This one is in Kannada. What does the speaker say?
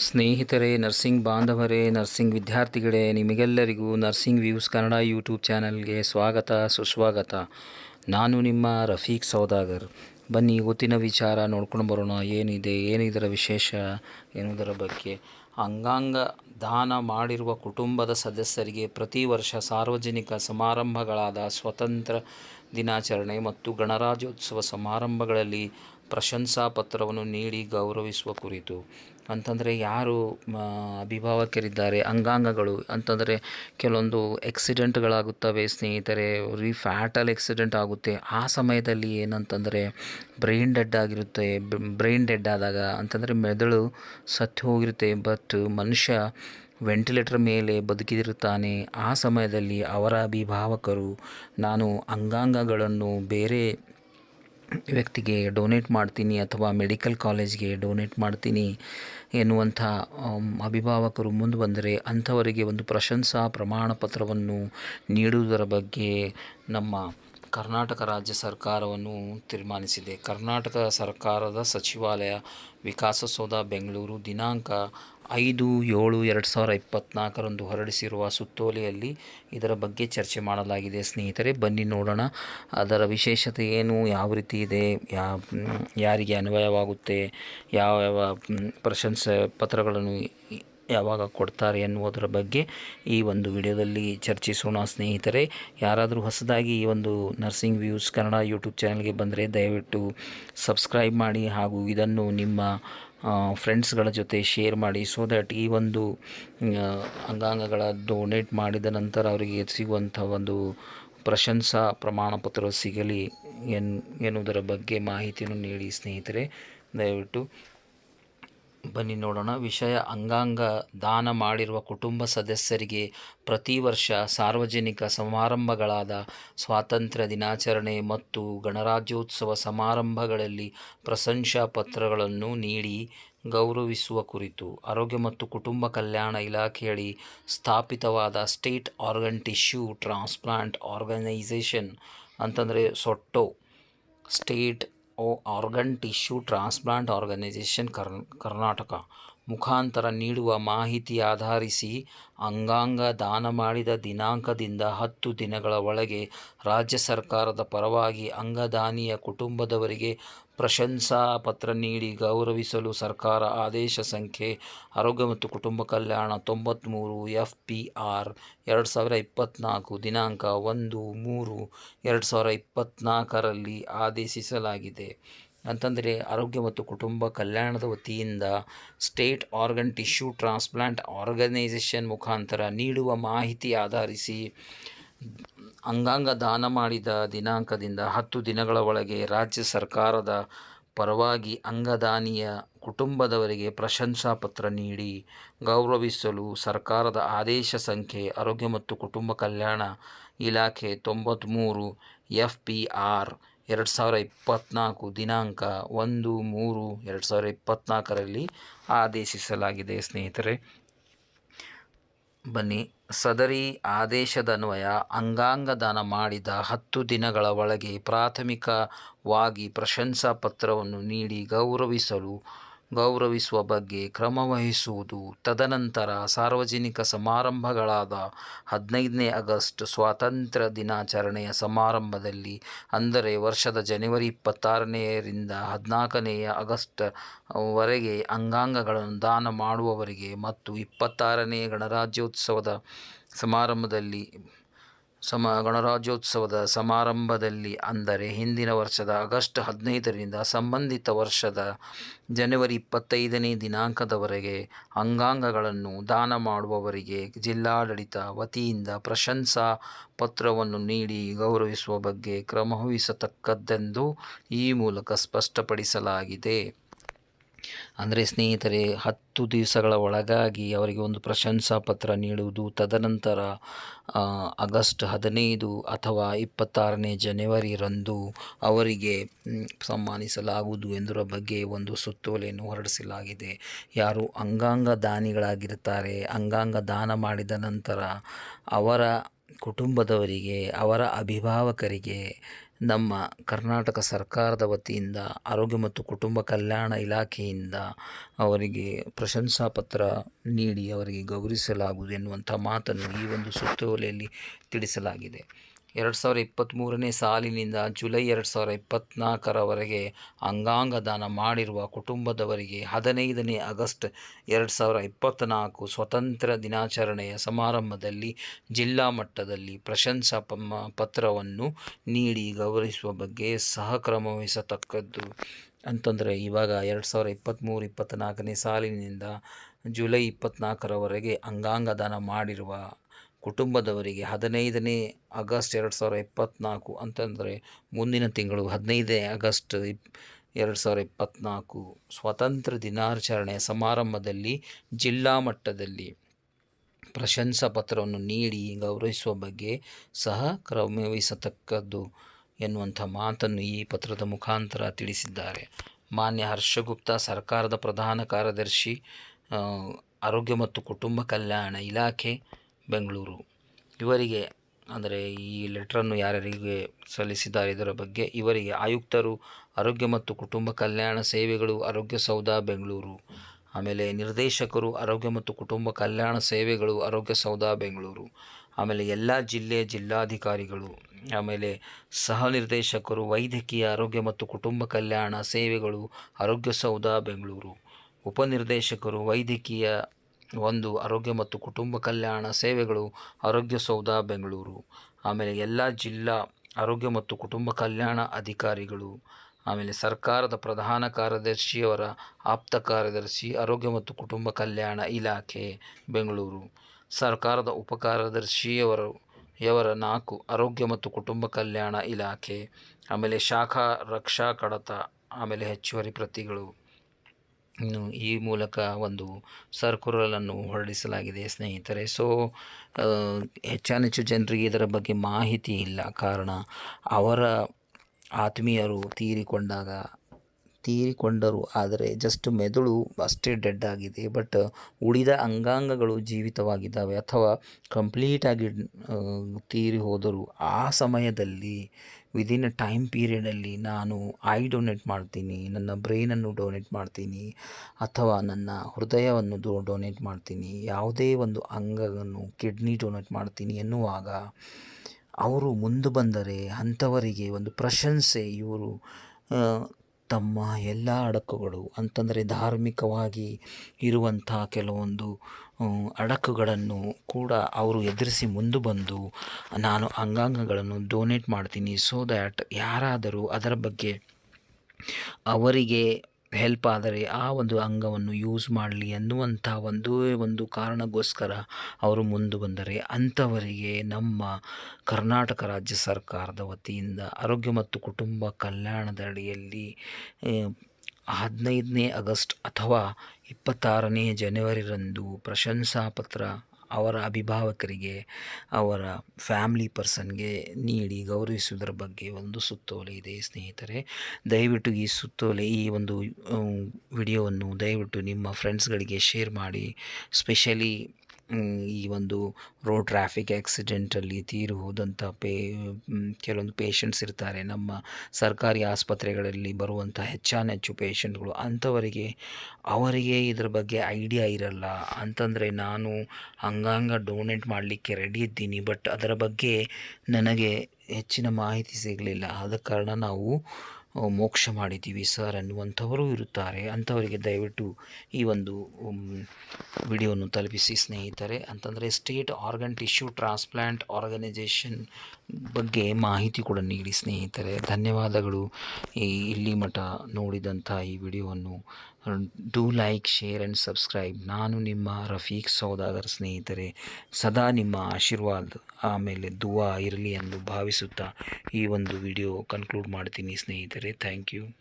ಸ್ನೇಹಿತರೆ, ನರ್ಸಿಂಗ್ ಬಾಂಧವರೇ, ನರ್ಸಿಂಗ್ ವಿದ್ಯಾರ್ಥಿಗಳೇ, ನಿಮಗೆಲ್ಲರಿಗೂ ನರ್ಸಿಂಗ್ ವ್ಯೂಸ್ ಕನ್ನಡ ಯೂಟ್ಯೂಬ್ ಚಾನಲ್ಗೆ ಸ್ವಾಗತ, ಸುಸ್ವಾಗತ. ನಾನು ನಿಮ್ಮ ರಫೀಕ್ ಸೌದಾಗರ್. ಬನ್ನಿ ಇವತ್ತಿನ ವಿಚಾರ ನೋಡ್ಕೊಂಡು ಬರೋಣ. ಏನಿದೆ, ಏನಿದರ ವಿಶೇಷ ಎನ್ನುವುದರ ಬಗ್ಗೆ? ಅಂಗಾಂಗ ದಾನ ಮಾಡಿರುವ ಕುಟುಂಬದ ಸದಸ್ಯರಿಗೆ ಪ್ರತಿ ವರ್ಷ ಸಾರ್ವಜನಿಕ ಸಮಾರಂಭಗಳಾದ ಸ್ವತಂತ್ರ ದಿನಾಚರಣೆ ಮತ್ತು ಗಣರಾಜ್ಯೋತ್ಸವ ಸಮಾರಂಭಗಳಲ್ಲಿ ಪ್ರಶಂಸಾ ಪತ್ರವನ್ನು ನೀಡಿ ಗೌರವಿಸುವ ಕುರಿತು. ಅಂತಂದರೆ ಯಾರು ಅಭಿಭಾವಕರಿದ್ದಾರೆ, ಅಂಗಾಂಗಗಳು, ಅಂತಂದರೆ ಕೆಲವೊಂದು ಎಕ್ಸಿಡೆಂಟ್ಗಳಾಗುತ್ತವೆ ಸ್ನೇಹಿತರೆ, ರೀ ಫ್ಯಾಟಲ್ ಎಕ್ಸಿಡೆಂಟ್ ಆಗುತ್ತೆ. ಆ ಸಮಯದಲ್ಲಿ ಏನಂತಂದರೆ ಬ್ರೈನ್ ಡೆಡ್ ಆಗಿರುತ್ತೆ ಬ್ರೈನ್ ಡೆಡ್ ಆದಾಗ ಅಂತಂದರೆ ಮೆದುಳು ಸತ್ತು ಹೋಗಿರುತ್ತೆ ಬಟ್ ಮನುಷ್ಯ ವೆಂಟಿಲೇಟರ್ ಮೇಲೆ ಬದುಕಿದಿರುತ್ತಾನೆ. ಆ ಸಮಯದಲ್ಲಿ ಅವರ ಅಭಿಭಾವಕರು, ನಾನು ಅಂಗಾಂಗಗಳನ್ನು ಬೇರೆ ವ್ಯಕ್ತಿಗೆ ಡೊನೇಟ್ ಮಾಡ್ತೀನಿ ಅಥವಾ ಮೆಡಿಕಲ್ ಕಾಲೇಜ್ಗೆ ಡೊನೇಟ್ ಮಾಡ್ತೀನಿ ಎನ್ನುವಂಥ ಅಭಿಭಾವಕರು ಮುಂದೆ ಬಂದರೆ ಅಂಥವರಿಗೆ ಒಂದು ಪ್ರಶಂಸಾ ಪ್ರಮಾಣ ಪತ್ರವನ್ನು ನೀಡುವುದರ ಬಗ್ಗೆ ನಮ್ಮ ಕರ್ನಾಟಕ ರಾಜ್ಯ ಸರ್ಕಾರವನ್ನು ತೀರ್ಮಾನಿಸಿದೆ. ಕರ್ನಾಟಕ ಸರ್ಕಾರದ ಸಚಿವಾಲಯ ವಿಕಾಸಸೌಧ, ಬೆಂಗಳೂರು, ದಿನಾಂಕ ಐದು, ಏಳು, ಎರಡು ಸಾವಿರ ಇಪ್ಪತ್ತ್ನಾಲ್ಕರಂದು ಹೊರಡಿಸಿರುವ ಸುತ್ತೋಲೆಯಲ್ಲಿ ಇದರ ಬಗ್ಗೆ ಚರ್ಚೆ ಮಾಡಲಾಗಿದೆ. ಸ್ನೇಹಿತರೆ, ಬನ್ನಿ ನೋಡೋಣ. ಅದರ ವಿಶೇಷತೆ ಏನು? ಯಾವ ರೀತಿ ಇದೆ? ಯಾ, ಯಾರಿಗೆ ಅನ್ವಯವಾಗುತ್ತೆ? ಯಾವ ಯಾವ ಪ್ರಶಂಸೆ ಪತ್ರಗಳನ್ನು ಯಾವಾಗ ಕೊಡ್ತಾರೆ ಎನ್ನುವುದರ ಬಗ್ಗೆ ಈ ಒಂದು ವಿಡಿಯೋದಲ್ಲಿ ಚರ್ಚಿಸೋಣ. ಸ್ನೇಹಿತರೆ, ಯಾರಾದರೂ ಹೊಸದಾಗಿ ಈ ಒಂದು ನರ್ಸಿಂಗ್ ವ್ಯೂಸ್ ಕನ್ನಡ ಯೂಟ್ಯೂಬ್ ಚಾನಲ್ಗೆ ಬಂದರೆ ದಯವಿಟ್ಟು ಸಬ್ಸ್ಕ್ರೈಬ್ ಮಾಡಿ ಹಾಗೂ ಇದನ್ನು ನಿಮ್ಮ ಫ್ರೆಂಡ್ಸ್ಗಳ ಜೊತೆ ಶೇರ್ ಮಾಡಿ ಸೊ ದ್ಯಾಟ್ ಈ ಒಂದು ಅಂಗಾಂಗಗಳ ಡೊನೇಟ್ ಮಾಡಿದ ನಂತರ ಅವರಿಗೆ ಸಿಗುವಂಥ ಒಂದು ಪ್ರಶಂಸಾ ಪ್ರಮಾಣ ಪತ್ರ ಸಿಗಲಿ ಎನ್, ಎನ್ನುವುದರ ಬಗ್ಗೆ ಮಾಹಿತಿಯನ್ನು ನೀಡಿ ಸ್ನೇಹಿತರೆ. ದಯವಿಟ್ಟು ಬನ್ನಿ ನೋಡೋಣ. ವಿಷಯ ಅಂಗಾಂಗ ದಾನ ಮಾಡಿರುವ ಕುಟುಂಬ ಸದಸ್ಯರಿಗೆ ಪ್ರತಿ ವರ್ಷ ಸಾರ್ವಜನಿಕ ಸಮಾರಂಭಗಳಾದ ಸ್ವಾತಂತ್ರ್ಯ ದಿನಾಚರಣೆ ಮತ್ತು ಗಣರಾಜ್ಯೋತ್ಸವ ಸಮಾರಂಭಗಳಲ್ಲಿ ಪ್ರಶಂಸಾ ಪತ್ರಗಳನ್ನು ನೀಡಿ ಗೌರವಿಸುವ ಕುರಿತು ಆರೋಗ್ಯ ಮತ್ತು ಕುಟುಂಬ ಕಲ್ಯಾಣ ಇಲಾಖೆಯಡಿ ಸ್ಥಾಪಿತವಾದ state organ tissue transplant organisation ಅಂತಂದರೆ SOTTO state O organ tissue transplant organisation ಕರ್ ಕರ್ನಾಟಕ ಮುಖಾಂತರ ನೀಡುವ ಮಾಹಿತಿ ಆಧರಿಸಿ ಅಂಗಾಂಗ ದಾನ ಮಾಡಿದ ದಿನಾಂಕದಿಂದ ಹತ್ತು ದಿನಗಳ ಒಳಗೆ ರಾಜ್ಯ ಸರ್ಕಾರದ ಪರವಾಗಿ ಅಂಗದಾನಿಯ ಕುಟುಂಬದವರಿಗೆ ಪ್ರಶಂಸಾ ಪತ್ರ ನೀಡಿ ಗೌರವಿಸಲು ಸರ್ಕಾರ ಆದೇಶ ಸಂಖ್ಯೆ ಆರೋಗ್ಯ ಮತ್ತು ಕುಟುಂಬ ಕಲ್ಯಾಣ ತೊಂಬತ್ತ್ಮೂರು ಎಫ್ ಪಿ ಆರ್ ಎರಡು ಸಾವಿರ ಇಪ್ಪತ್ತ್ನಾಲ್ಕು ದಿನಾಂಕ ಒಂದು ಮೂರು ಎರಡು ಸಾವಿರ ಇಪ್ಪತ್ತ್ನಾಲ್ಕರಲ್ಲಿ ಆದೇಶಿಸಲಾಗಿದೆ. ಅಂತಂದರೆ ಆರೋಗ್ಯ ಮತ್ತು ಕುಟುಂಬ ಕಲ್ಯಾಣದ ವತಿಯಿಂದ state organ tissue transplant organisation ಮುಖಾಂತರ ನೀಡುವ ಮಾಹಿತಿ ಆಧರಿಸಿ ಅಂಗಾಂಗ ದಾನ ಮಾಡಿದ ದಿನಾಂಕದಿಂದ ಹತ್ತು ದಿನಗಳ ಒಳಗೆ ರಾಜ್ಯ ಸರ್ಕಾರದ ಪರವಾಗಿ ಅಂಗದಾನಿಯ ಕುಟುಂಬದವರಿಗೆ ಪ್ರಶಂಸಾ ಪತ್ರ ನೀಡಿ ಗೌರವಿಸಲು ಸರ್ಕಾರದ ಆದೇಶ ಸಂಖ್ಯೆ ಆರೋಗ್ಯ ಮತ್ತು ಕುಟುಂಬ ಕಲ್ಯಾಣ ಇಲಾಖೆ ತೊಂಬತ್ತ್ಮೂರು ಎಫ್ ಪಿ ಆರ್ ಎರಡು ಸಾವಿರ ಇಪ್ಪತ್ತ್ನಾಲ್ಕು ದಿನಾಂಕ ಒಂದು ಮೂರು ಎರಡು ಸಾವಿರ ಇಪ್ಪತ್ತ್ನಾಲ್ಕರಲ್ಲಿ ಆದೇಶಿಸಲಾಗಿದೆ, ಸ್ನೇಹಿತರೆ. ಬನ್ನಿ. ಸದರಿ ಆದೇಶದನ್ವಯ ಅಂಗಾಂಗ ದಾನ ಮಾಡಿದ ಹತ್ತು ದಿನಗಳ ಒಳಗೆ ಪ್ರಾಥಮಿಕವಾಗಿ ಪ್ರಶಂಸಾ ಪತ್ರವನ್ನು ನೀಡಿ ಗೌರವಿಸಲು ಗೌರವಿಸುವ ಬಗ್ಗೆ ಕ್ರಮವಹಿಸುವುದು ತದನಂತರ ಸಾರ್ವಜನಿಕ ಸಮಾರಂಭಗಳಾದ ಹದಿನೈದನೇ ಆಗಸ್ಟ್ ಸ್ವಾತಂತ್ರ್ಯ ದಿನಾಚರಣೆಯ ಸಮಾರಂಭದಲ್ಲಿ, ಅಂದರೆ ವರ್ಷದ ಜನವರಿ ಇಪ್ಪತ್ತಾರನೆಯರಿಂದ ಹದಿನಾಲ್ಕನೆಯ ಆಗಸ್ಟ್ ವರೆಗೆ ಅಂಗಾಂಗಗಳನ್ನು ದಾನ ಮಾಡುವವರಿಗೆ ಮತ್ತು ಇಪ್ಪತ್ತಾರನೇ ಗಣರಾಜ್ಯೋತ್ಸವದ ಸಮಾರಂಭದಲ್ಲಿ ಸಮ ಗಣರಾಜ್ಯೋತ್ಸವದ ಸಮಾರಂಭದಲ್ಲಿ ಅಂದರೆ ಹಿಂದಿನ ವರ್ಷದ ಆಗಸ್ಟ್ ಹದಿನೈದರಿಂದ ಸಂಬಂಧಿತ ವರ್ಷದ ಜನವರಿ ಇಪ್ಪತ್ತೈದನೇ ದಿನಾಂಕದವರೆಗೆ ಅಂಗಾಂಗಗಳನ್ನು ದಾನ ಮಾಡುವವರಿಗೆ ಜಿಲ್ಲಾಡಳಿತ ವತಿಯಿಂದ ಪ್ರಶಂಸಾ ಪತ್ರವನ್ನು ನೀಡಿ ಗೌರವಿಸುವ ಬಗ್ಗೆ ಕ್ರಮವಹಿಸತಕ್ಕದ್ದೆಂದು ಈ ಮೂಲಕ ಸ್ಪಷ್ಟಪಡಿಸಲಾಗಿದೆ. ಅಂದರೆ ಸ್ನೇಹಿತರೆ, ಹತ್ತು ದಿವಸಗಳ ಒಳಗಾಗಿ ಅವರಿಗೆ ಒಂದು ಪ್ರಶಂಸಾ ಪತ್ರ ನೀಡುವುದು, ತದನಂತರ ಆಗಸ್ಟ್ ಹದಿನೈದು ಅಥವಾ ಇಪ್ಪತ್ತಾರನೇ ಜನವರಿರಂದು ಅವರಿಗೆ ಸನ್ಮಾನಿಸಲಾಗುವುದು ಎಂದರ ಬಗ್ಗೆ ಒಂದು ಸುತ್ತೋಲೆಯನ್ನು ಹೊರಡಿಸಲಾಗಿದೆ. ಯಾರು ಅಂಗಾಂಗ ದಾನಿಗಳಾಗಿರ್ತಾರೆ ಅಂಗಾಂಗ ದಾನ ಮಾಡಿದ ನಂತರ ಅವರ ಕುಟುಂಬದವರಿಗೆ, ಅವರ ಅಭಿಭಾವಕರಿಗೆ ನಮ್ಮ ಕರ್ನಾಟಕ ಸರ್ಕಾರದ ವತಿಯಿಂದ ಆರೋಗ್ಯ ಮತ್ತು ಕುಟುಂಬ ಕಲ್ಯಾಣ ಇಲಾಖೆಯಿಂದ ಅವರಿಗೆ ಪ್ರಶಂಸಾ ಪತ್ರ ನೀಡಿ ಅವರಿಗೆ ಗೌರವಿಸಲಾಗುವುದು ಎನ್ನುವಂಥ ಮಾತನ್ನು ಈ ಒಂದು ಸುತ್ತೋಲೆಯಲ್ಲಿ ತಿಳಿಸಲಾಗಿದೆ. ಎರಡು ಸಾವಿರ ಇಪ್ಪತ್ತ್ಮೂರನೇ ಸಾಲಿನಿಂದ ಜುಲೈ ಎರಡು ಸಾವಿರ ಇಪ್ಪತ್ತ್ನಾಲ್ಕರವರೆಗೆ ಅಂಗಾಂಗ ದಾನ ಮಾಡಿರುವ ಕುಟುಂಬದವರಿಗೆ ಹದಿನೈದನೇ ಆಗಸ್ಟ್ ಎರಡು ಸಾವಿರ ಇಪ್ಪತ್ತ್ನಾಲ್ಕು ಸ್ವತಂತ್ರ ದಿನಾಚರಣೆಯ ಸಮಾರಂಭದಲ್ಲಿ ಜಿಲ್ಲಾ ಮಟ್ಟದಲ್ಲಿ ಪ್ರಶಂಸಾ ಪತ್ರವನ್ನು ನೀಡಿ ಗೌರವಿಸುವ ಬಗ್ಗೆ ಸಹಕ್ರಮ ವಹಿಸತಕ್ಕದ್ದು ಅಂತಂದರೆ, ಇವಾಗ ಎರಡು ಸಾವಿರ ಇಪ್ಪತ್ತ್ಮೂರು ಇಪ್ಪತ್ತ್ನಾಲ್ಕನೇ ಸಾಲಿನಿಂದ ಜುಲೈ ಇಪ್ಪತ್ತ್ನಾಲ್ಕರವರೆಗೆ ಅಂಗಾಂಗ ದಾನ ಮಾಡಿರುವ ಕುಟುಂಬದವರಿಗೆ ಹದಿನೈದನೇ ಆಗಸ್ಟ್ ಎರಡು ಸಾವಿರ ಇಪ್ಪತ್ತ್ನಾಲ್ಕು ಅಂತಂದರೆ ಮುಂದಿನ ತಿಂಗಳು ಹದಿನೈದನೇ ಆಗಸ್ಟ್ ಇಪ್, ಎರಡು ಸಾವಿರ ಇಪ್ಪತ್ತ್ನಾಲ್ಕು ಸ್ವಾತಂತ್ರ್ಯ ದಿನಾಚರಣೆಯ ಸಮಾರಂಭದಲ್ಲಿ ಜಿಲ್ಲಾ ಮಟ್ಟದಲ್ಲಿ ಪ್ರಶಂಸಾ ಪತ್ರವನ್ನು ನೀಡಿ ಗೌರವಿಸುವ ಬಗ್ಗೆ ಸಹ ಕ್ರಮವಹಿಸತಕ್ಕದ್ದು ಎನ್ನುವಂಥ ಮಾತನ್ನು ಈ ಪತ್ರದ ಮುಖಾಂತರ ತಿಳಿಸಿದ್ದಾರೆ. ಮಾನ್ಯ ಹರ್ಷಗುಪ್ತ, ಸರ್ಕಾರದ ಪ್ರಧಾನ ಕಾರ್ಯದರ್ಶಿ ಆರೋಗ್ಯ ಮತ್ತು ಕುಟುಂಬ ಕಲ್ಯಾಣ ಇಲಾಖೆ ಬೆಂಗಳೂರು. ಇವರಿಗೆ, ಅಂದರೆ ಈ ಲೆಟ್ರನ್ನು ಯಾರ್ಯಾರಿಗೆ ಸಲ್ಲಿಸಿದ್ದಾರೆ ಇದರ ಬಗ್ಗೆ, ಇವರಿಗೆ ಆಯುಕ್ತರು, ಆರೋಗ್ಯ ಮತ್ತು ಕುಟುಂಬ ಕಲ್ಯಾಣ ಸೇವೆಗಳು, ಆರೋಗ್ಯ ಸೌಧ, ಬೆಂಗಳೂರು. ಆಮೇಲೆ ನಿರ್ದೇಶಕರು, ಆರೋಗ್ಯ ಮತ್ತು ಕುಟುಂಬ ಕಲ್ಯಾಣ ಸೇವೆಗಳು, ಆರೋಗ್ಯ ಸೌಧ, ಬೆಂಗಳೂರು. ಆಮೇಲೆ ಎಲ್ಲ ಜಿಲ್ಲೆಯ ಜಿಲ್ಲಾಧಿಕಾರಿಗಳು, ಆಮೇಲೆ ಸಹ ನಿರ್ದೇಶಕರು, ವೈದ್ಯಕೀಯ, ಆರೋಗ್ಯ ಮತ್ತು ಕುಟುಂಬ ಕಲ್ಯಾಣ ಸೇವೆಗಳು, ಆರೋಗ್ಯ ಸೌಧ, ಬೆಂಗಳೂರು. ಉಪನಿರ್ದೇಶಕರು, ವೈದ್ಯಕೀಯ ಒಂದು ಆರೋಗ್ಯ ಮತ್ತು ಕುಟುಂಬ ಕಲ್ಯಾಣ ಸೇವೆಗಳು ಆರೋಗ್ಯ ಸೌಧ ಬೆಂಗಳೂರು. ಆಮೇಲೆ ಎಲ್ಲ ಜಿಲ್ಲಾ ಆರೋಗ್ಯ ಮತ್ತು ಕುಟುಂಬ ಕಲ್ಯಾಣ ಅಧಿಕಾರಿಗಳು. ಆಮೇಲೆ ಸರ್ಕಾರದ ಪ್ರಧಾನ ಕಾರ್ಯದರ್ಶಿಯವರ ಆಪ್ತ ಕಾರ್ಯದರ್ಶಿ, ಆರೋಗ್ಯ ಮತ್ತು ಕುಟುಂಬ ಕಲ್ಯಾಣ ಇಲಾಖೆ, ಬೆಂಗಳೂರು. ಸರ್ಕಾರದ ಉಪ ಕಾರ್ಯದರ್ಶಿಯವರು, ಯವರ ನಾಲ್ಕು ಆರೋಗ್ಯ ಮತ್ತು ಕುಟುಂಬ ಕಲ್ಯಾಣ ಇಲಾಖೆ. ಆಮೇಲೆ ಶಾಖಾ ರಕ್ಷಾ ಕಡತ, ಆಮೇಲೆ ಹೆಚ್ಚುವರಿ ಪ್ರತಿಗಳು. ಇನ್ನು ಈ ಮೂಲಕ ಒಂದು ಸರ್ಕುಲನ್ನು ಹೊರಡಿಸಲಾಗಿದೆ, ಸ್ನೇಹಿತರೆ. ಸೊ ಹೆಚ್ಚಾನೆಚ್ಚು ಜನರಿಗೆ ಇದರ ಬಗ್ಗೆ ಮಾಹಿತಿ ಇಲ್ಲ. ಕಾರಣ, ಅವರ ಆತ್ಮೀಯರು ತೀರಿಕೊಂಡಾಗ, ತೀರಿಕೊಂಡರು. ಆದರೆ ಜಸ್ಟ್ ಮೆದುಳು ಅಷ್ಟೇ ಡೆಡ್ ಆಗಿದೆ. ಬಟ್ ಉಳಿದ ಅಂಗಾಂಗಗಳು ಜೀವಿತವಾಗಿದ್ದಾವೆ. ಅಥವಾ ಕಂಪ್ಲೀಟಾಗಿ ತೀರಿ ಹೋದರು ಆ ಸಮಯದಲ್ಲಿ ವಿದಿನ್ ಅ ಟೈಮ್ ಪೀರಿಯಡಲ್ಲಿ ನಾನು ಐ ಡೊನೇಟ್ ಮಾಡ್ತೀನಿ, ನನ್ನ ಬ್ರೈನನ್ನು ಡೊನೇಟ್ ಮಾಡ್ತೀನಿ, ಅಥವಾ ನನ್ನ ಹೃದಯವನ್ನು ದೊ ಡೊನೇಟ್ ಮಾಡ್ತೀನಿ, ಯಾವುದೇ ಒಂದು ಅಂಗವನ್ನು ಕಿಡ್ನಿ ಡೊನೇಟ್ ಮಾಡ್ತೀನಿ ಎನ್ನುವಾಗ ಅವರು ಮುಂದೆ ಬಂದರೆ ಅಂಥವರಿಗೆ ಒಂದು ಪ್ರಶಂಸೆ ಇವರು ತಮ್ಮ ಎಲ್ಲ ಅಡಕುಗಳು ಅಂತಂದರೆ ಧಾರ್ಮಿಕವಾಗಿ ಇರುವಂಥ ಕೆಲವೊಂದು ಅಡಕುಗಳನ್ನು ಕೂಡ ಅವರು ಎದುರಿಸಿ ಮುಂದೆ ಬಂದು ನಾನು ಅಂಗಾಂಗಗಳನ್ನು ಡೊನೇಟ್ ಮಾಡ್ತೀನಿ ಸೊ ದ್ಯಾಟ್ ಯಾರಾದರೂ ಅದರ ಬಗ್ಗೆ ಅವರಿಗೆ ಹೆಲ್ಪ್ ಆದರೆ ಆ ಒಂದು ಅಂಗವನ್ನು ಯೂಸ್ ಮಾಡಲಿ ಅನ್ನುವಂಥ ಒಂದೇ, ಒಂದು ಕಾರಣಕ್ಕೋಸ್ಕರ ಅವರು ಮುಂದೆ ಬಂದರೆ ಅಂಥವರಿಗೆ ನಮ್ಮ ಕರ್ನಾಟಕ ರಾಜ್ಯ ಸರ್ಕಾರದ ವತಿಯಿಂದ ಆರೋಗ್ಯ ಮತ್ತು ಕುಟುಂಬ ಕಲ್ಯಾಣದ ಅಡಿಯಲ್ಲಿ ಹದಿನೈದನೇ ಆಗಸ್ಟ್ ಅಥವಾ ಇಪ್ಪತ್ತಾರನೇ ಜನವರಿರಂದು ಪ್ರಶಂಸಾ ಪತ್ರ ಅವರ ಅಭಿಭಾವಕರಿಗೆ, ಅವರ ಫ್ಯಾಮ್ಲಿ ಪರ್ಸನ್ಗೆ ನೀಡಿ ಗೌರವಿಸುವುದರ ಬಗ್ಗೆ ಒಂದು ಸುತ್ತೋಲೆ ಇದೆ ಸ್ನೇಹಿತರೆ. ದಯವಿಟ್ಟು ಈ ಸುತ್ತೋಲೆ, ಈ ಒಂದು ವಿಡಿಯೋವನ್ನು ದಯವಿಟ್ಟು ನಿಮ್ಮ ಫ್ರೆಂಡ್ಸ್ಗಳಿಗೆ ಶೇರ್ ಮಾಡಿ. ಸ್ಪೆಷಲಿ ಈ ಒಂದು ರೋಡ್ ಟ್ರಾಫಿಕ್ ಆ್ಯಕ್ಸಿಡೆಂಟಲ್ಲಿ ತೀರಿ ಹೋದಂಥ ಪೇ ಕೆಲವೊಂದು ಪೇಷಂಟ್ಸ್ ಇರ್ತಾರೆ. ನಮ್ಮ ಸರ್ಕಾರಿ ಆಸ್ಪತ್ರೆಗಳಲ್ಲಿ ಬರುವಂಥ ಹೆಚ್ಚಾನೆಚ್ಚು ಪೇಷಂಟ್ಗಳು ಅಂಥವರಿಗೆ, ಅವರಿಗೆ ಇದ್ರ ಬಗ್ಗೆ ಐಡಿಯಾ ಇರಲ್ಲ. ಅಂತಂದರೆ ನಾನು ಅಂಗಾಂಗ ಡೊನೇಟ್ ಮಾಡಲಿಕ್ಕೆ ರೆಡಿ ಇದ್ದೀನಿ ಬಟ್ ಅದರ ಬಗ್ಗೆ ನನಗೆ ಹೆಚ್ಚಿನ ಮಾಹಿತಿ ಸಿಗಲಿಲ್ಲ. ಆದ ಕಾರಣ ನಾವು ಮೋಕ್ಷ ಮಾಡಿದ್ದೀವಿ ಸರ್ ಅನ್ನುವಂಥವರು ಇರುತ್ತಾರೆ. ಅಂಥವರಿಗೆ ದಯವಿಟ್ಟು ಈ ಒಂದು ವಿಡಿಯೋವನ್ನು ತಲುಪಿಸಿ ಸ್ನೇಹಿತರೆ. ಅಂತಂದರೆ, state organ tissue transplant organisation ಬಗ್ಗೆ ಮಾಹಿತಿ ಕೂಡ ನೀಡಿ, ಸ್ನೇಹಿತರೆ. ಧನ್ಯವಾದಗಳು. ಈ ಇಲ್ಲಿ ಮಠ ನೋಡಿದಂಥ ಈ ವಿಡಿಯೋವನ್ನು. Do like, share and subscribe. ನಾನು ನಿಮ್ಮ ರಫೀಕ್ ಸೌದಾಗರ್, ಸ್ನೇಹಿತರೆ. ಸದಾ ನಿಮ್ಮ ಆಶೀರ್ವಾದ, ಆಮೇಲೆ ದುವಾ ಇರಲಿ ಎಂದು ಭಾವಿಸುತ್ತಾ ಈ ಒಂದು ವಿಡಿಯೋ ಕನ್ಕ್ಲೂಡ್ ಮಾಡ್ತೀನಿ, ಸ್ನೇಹಿತರೆ. Thank you.